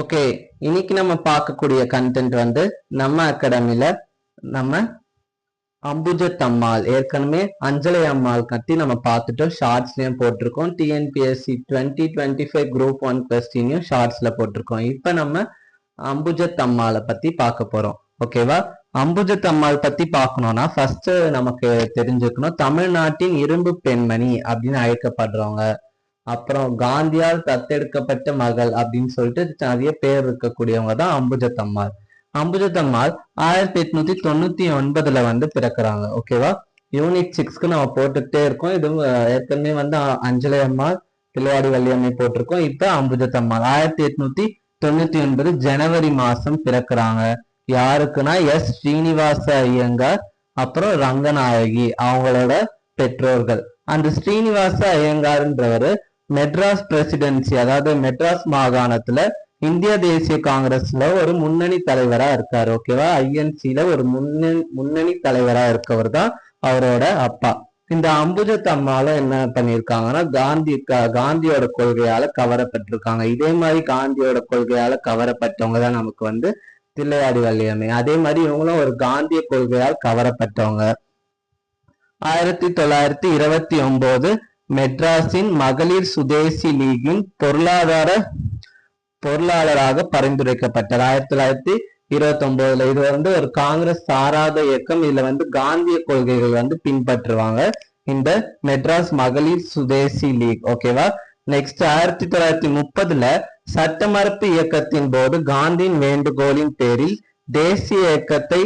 Okay இன்னைக்கு நம்ம பார்க்கக்கூடிய கண்டென்ட் வந்து நம்ம அகாடமில நம்ம அம்புஜத் அம்மாள் ஏற்கனவே அஞ்சலை அம்மாள் கட்டி நம்ம பார்த்துட்டோம். ஷார்ட்ஸ்லயும் போட்டிருக்கோம். TNPSC twenty twenty five group one கொஸ்டினையும் ஷார்ட்ஸ்ல போட்டிருக்கோம். இப்போ நம்ம அம்புஜத் அம்மாளை பத்தி பார்க்க போறோம். ஓகேவா அம்புஜத் அம்மாள் பத்தி பார்க்கணும்னா ஃபர்ஸ்ட் நமக்கு தெரிஞ்சுக்கணும். தமிழ்நாட்டின் இரும்பு பெண்மணி அப்படின்னு அழைக்கப்படுறவங்க. அப்புறம் காந்தியால் தத்தெடுக்கப்பட்ட மகள் அப்படின்னு சொல்லிட்டு நிறைய பேர் இருக்கக்கூடியவங்க தான் அம்புஜத்தம்மாள். அம்புஜத்தம்மாள் ஆயிரத்தி எட்நூத்தி தொண்ணூத்தி ஒன்பதுல வந்து பிறக்குறாங்க. ஓகேவா யூனிட் சிக்ஸ்க்கு நம்ம போட்டுக்கிட்டே இருக்கோம். இது ஏற்கனவே வந்து அஞ்சலையம்மாள் அஞ்சலை அம்மாள் பிள்ளையாடி வள்ளியம்மை போட்டிருக்கோம். இப்ப அம்புஜத்தம்மாள். ஆயிரத்தி எட்நூத்தி தொண்ணூத்தி ஒன்பது ஜனவரி மாசம் பிறக்குறாங்க. யாருக்குன்னா எஸ். ஸ்ரீனிவாச ஐயங்கார் அப்புறம் ரங்கநாயகி அவங்களோட பெற்றோர்கள். அந்த ஸ்ரீனிவாச ஐயங்கார்ன்றவர் மெட்ராஸ் பிரசிடென்சி அதாவது மெட்ராஸ் மாகாணத்துல இந்திய தேசிய காங்கிரஸ்ல ஒரு முன்னணி தலைவரா இருக்காரு ஓகேவா? ஐஎன்சில ஒரு முன்னணி முன்னணி தலைவரா இருக்கவர் தான் அவரோட அப்பா. இந்த அம்புஜத் அம்மால என்ன பண்ணியிருக்காங்கன்னா காந்தி காந்தியோட கொள்கையால கவரப்பட்டிருக்காங்க. இதே மாதிரி காந்தியோட கொள்கையால கவரப்பட்டவங்க தான் நமக்கு வந்து தில்லையாடி வள்ளியம்மை. அதே மாதிரி இவங்களும் ஒரு காந்திய கொள்கையால் கவரப்பட்டவங்க. ஆயிரத்தி தொள்ளாயிரத்தி இருபத்தி ஒன்பது மெட்ராஸின் மகளிர் சுதேசி லீகின் பொருளாதார பொருளாளராக பரிந்துரைக்கப்பட்டார். ஆயிரத்தி தொள்ளாயிரத்தி இருபத்தி ஒன்பதுல இது வந்து ஒரு காங்கிரஸ் சாராத இயக்கம். இதுல வந்து காந்திய கொள்கைகள் வந்து பின்பற்றுவாங்க. இந்த மெட்ராஸ் மகளிர் சுதேசி லீக் ஓகேவா நெக்ஸ்ட் ஆயிரத்தி தொள்ளாயிரத்தி முப்பதுல சட்டமறுப்பு இயக்கத்தின் போது காந்தியின் வேண்டுகோளின் பேரில் தேசிய இயக்கத்தை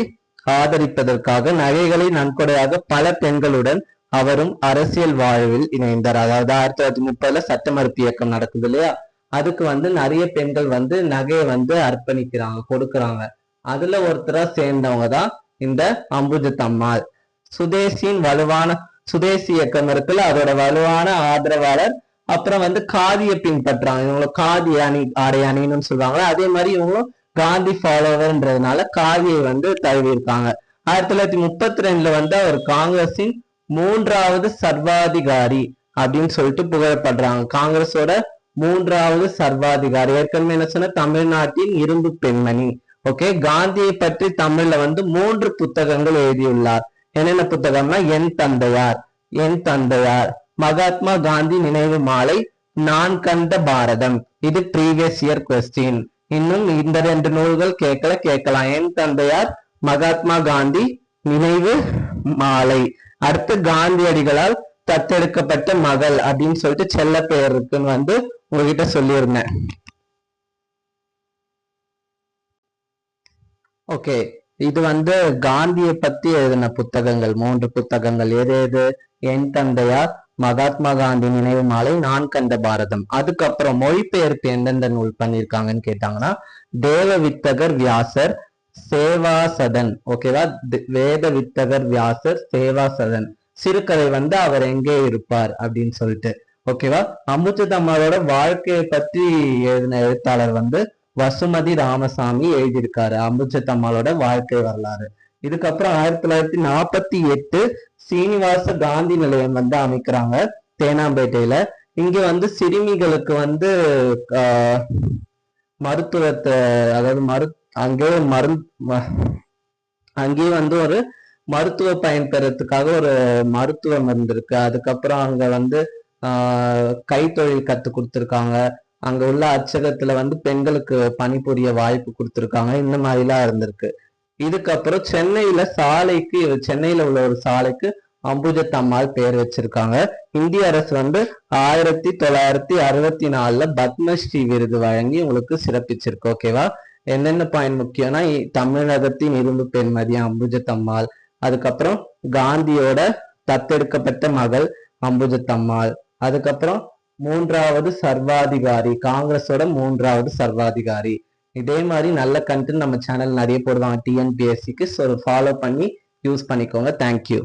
ஆதரிப்பதற்காக நகைகளை நன்கொடையாக பல பெண்களுடன் அவரும் அரசியல் வாழ்வில் இணைந்தார். அதாவது ஆயிரத்தி தொள்ளாயிரத்தி முப்பதுல சட்டமறுப்பு இயக்கம் நடக்குது இல்லையா? அதுக்கு வந்து நிறைய பெண்கள் வந்து நகையை வந்து அர்ப்பணிக்கிறாங்க கொடுக்குறாங்க. அதுல ஒருத்தரா சேர்ந்தவங்க தான் இந்த அம்புஜத் அம்மாள். சுதேசியின் வலுவான சுதேசி இயக்கம் இருக்குல்ல அதோட வலுவான ஆதரவாளர். அப்புறம் வந்து காதியை பின்பற்றுறாங்க. இவங்கள காதி அணி ஆடை அணின்னு சொல்லுவாங்களா அதே மாதிரி இவங்களும் காந்தி ஃபாலோவர்ன்றதுனால காதியை வந்து தழுவி இருக்காங்க ஆயிரத்தி தொள்ளாயிரத்தி முப்பத்தி ரெண்டுல வந்து அவர் காங்கிரஸின் மூன்றாவது சர்வாதிகாரி அப்படின்னு சொல்லிட்டு புகழப்படுறாங்க. காங்கிரஸோட மூன்றாவது சர்வாதிகாரி. ஏற்கனவே என்ன சொன்ன? தமிழ்நாட்டின் இரும்பு பெண்மணி. ஓகே? காந்தியை பற்றி தமிழ்ல வந்து மூன்று புத்தகங்கள் எழுதியுள்ளார். என்னென்ன புத்தகம்னா என் தந்தையார் என் தந்தையார் மகாத்மா காந்தி நினைவு மாலை நான் கண்ட பாரதம். இது ப்ரீவியஸ் இயர் கொஸ்டின் இன்னும் இந்த ரெண்டு நூல்கள் கேட்கல கேட்கலாம். என் தந்தையார் மகாத்மா காந்தி நினைவு மாலை. அடுத்து காந்தியடிகளால் தத்தெடுக்கப்பட்ட மகள் அப்படின்னு சொல்லிட்டு செல்ல பெயர் இருக்குன்னு வந்து உங்ககிட்ட சொல்லியிருந்தேன். ஓகே இது வந்து காந்தியை பத்தி எழுதின புத்தகங்கள். மூன்று புத்தகங்கள். எது எது? என் தந்தையார் மகாத்மா காந்தி நினைவு மாலை நான் கண்ட பாரதம். அதுக்கப்புறம் மொழிபெயர்ப்பு எந்தெந்த நூல் பண்ணியிருக்காங்கன்னு கேட்டாங்கன்னா தேவ வித்தகர் வியாசர் சேவாசதன் ஓகேவா வேத வித்தகர் வியாசர் சேவாசதன். சிறுகதை வந்து அவர் எங்கே இருப்பார் அப்படின்னு சொல்லிட்டு ஓகேவா அம்புஜத் வாழ்க்கையை பற்றி எழுதின எழுத்தாளர் வந்து வசுமதி ராமசாமி எழுதியிருக்காரு அம்புஜத் அம்மாளோட வாழ்க்கை வரலாறு. இதுக்கப்புறம் ஆயிரத்தி தொள்ளாயிரத்தி நாற்பத்தி எட்டு சீனிவாச காந்தி நிலையம் வந்து அமைக்கிறாங்க தேனாம்பேட்டையில. இங்க வந்து சிறுமிகளுக்கு வந்து ஆஹ், மருத்துவத்தை அதாவது மரு அங்கேயே மருந்து அங்கே அங்கேயே வந்து ஒரு மருத்துவ பயன் பெறத்துக்காக ஒரு மருத்துவம் இருந்திருக்கு. அதுக்கப்புறம் அங்க வந்து கைத்தொழில் கத்து கொடுத்துருக்காங்க. அங்க உள்ள அச்சகத்துல வந்து பெண்களுக்கு பணிபுரிய வாய்ப்பு கொடுத்துருக்காங்க. இந்த மாதிரிலாம் இருந்திருக்கு. இதுக்கப்புறம் சென்னையில சாலைக்கு சென்னையில உள்ள ஒரு சாலைக்கு அம்புஜத் அம்மாள் பேர் வச்சிருக்காங்க. இந்திய அரசு வந்து ஆயிரத்தி தொள்ளாயிரத்தி அறுபத்தி நாலுல பத்மஸ்ரீ விருது வழங்கி உங்களுக்கு சிறப்பிச்சிருக்கு. ஓகேவா? என்னென்ன பாயிண்ட் முக்கியம்னா தமிழகத்தின் இரும்பு பெண்மதி அம்புஜத் அம்மாள் அதுக்கப்புறம் காந்தியோட தத்தெடுக்கப்பட்ட மகள் அம்புஜத் அம்மாள் அதுக்கப்புறம் மூன்றாவது சர்வாதிகாரி காங்கிரஸோட மூன்றாவது சர்வாதிகாரி. இதே மாதிரி நல்ல கண்டென்ட் நம்ம சேனல் நிறைய போடுவாங்க. டிஎன்பிஎஸ்சிக்கு ஸோ ஃபாலோ பண்ணி யூஸ் பண்ணிக்கோங்க. Thank you